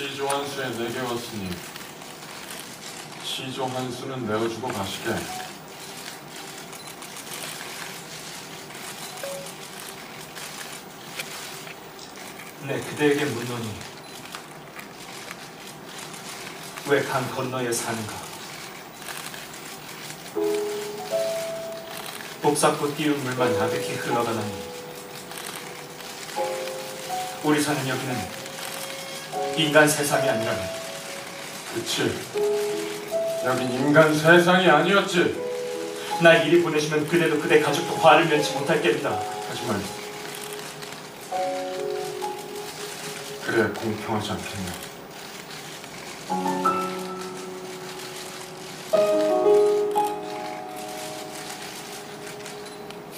시조 한 수에 네개 왔으니 시조 한 수는 내어주고 가시게. 내 그대에게 묻노니 왜 강 건너에 사는가? 복사꽃 띄운 물만 가득히 흘러가다니 우리 사는 여기는 인간 세상이 아니라네 그치. 여긴 인간 세상이 아니었지. 날 이리 보내시면 그대도 그대 가족도 화를 면치 못할 게다 하지만 그래야 공평하지 않겠나.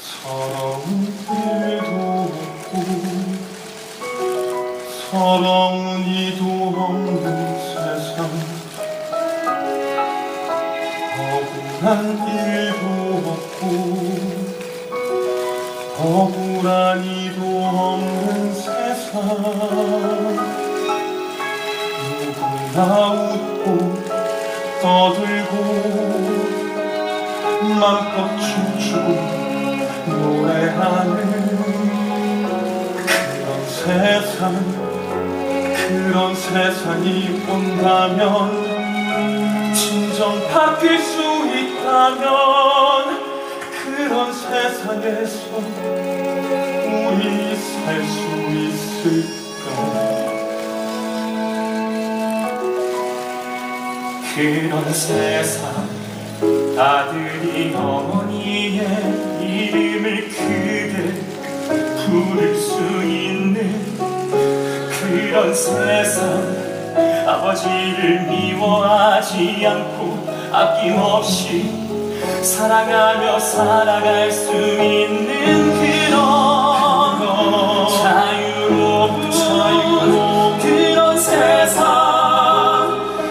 서러운 일도 없고 서러 한 일도 없고 억울한 이도 없는 세상. 누구나 웃고 떠들고 맘껏 춤추고 노래하는 그런 세상 그런 세상이 온다면 진정 바뀔 수 있다면 그런 세상에서 우리 살 수 있을까? 그런 세상 아들이 어머니의 이름을 크게 부를 수 있는 그런 세상 아버지를 미워하지 않고 아낌없이 사랑하며 살아갈 수 있는 그런 자유로운 자유로운 그런 세상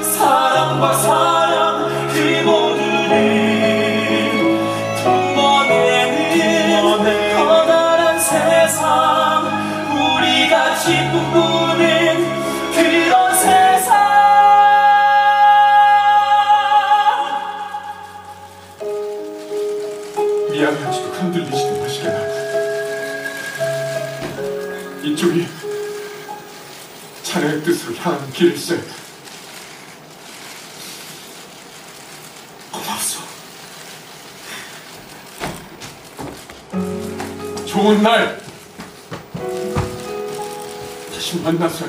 사랑과 사랑 그 모두를 품어내는 커다란 세상 우리 같이 꿈꾸 이쪽이 자네의 뜻으로 향하는 길일세. 고마웠어 좋은 날. 다시 만나서.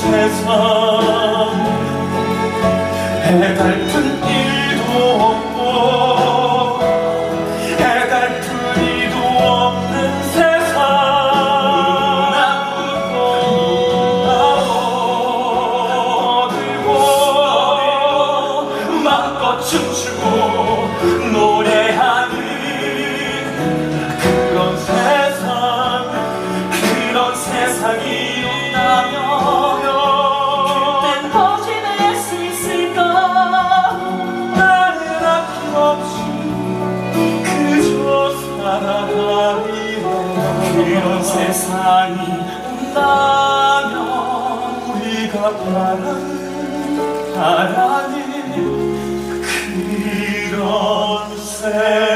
세상 해달픈 일도 없고 해달픈 이도 없는 세상. 떠들고 마음껏 춤추 그런 세상이 온다면 우리가 바라는 바라는 그런 세상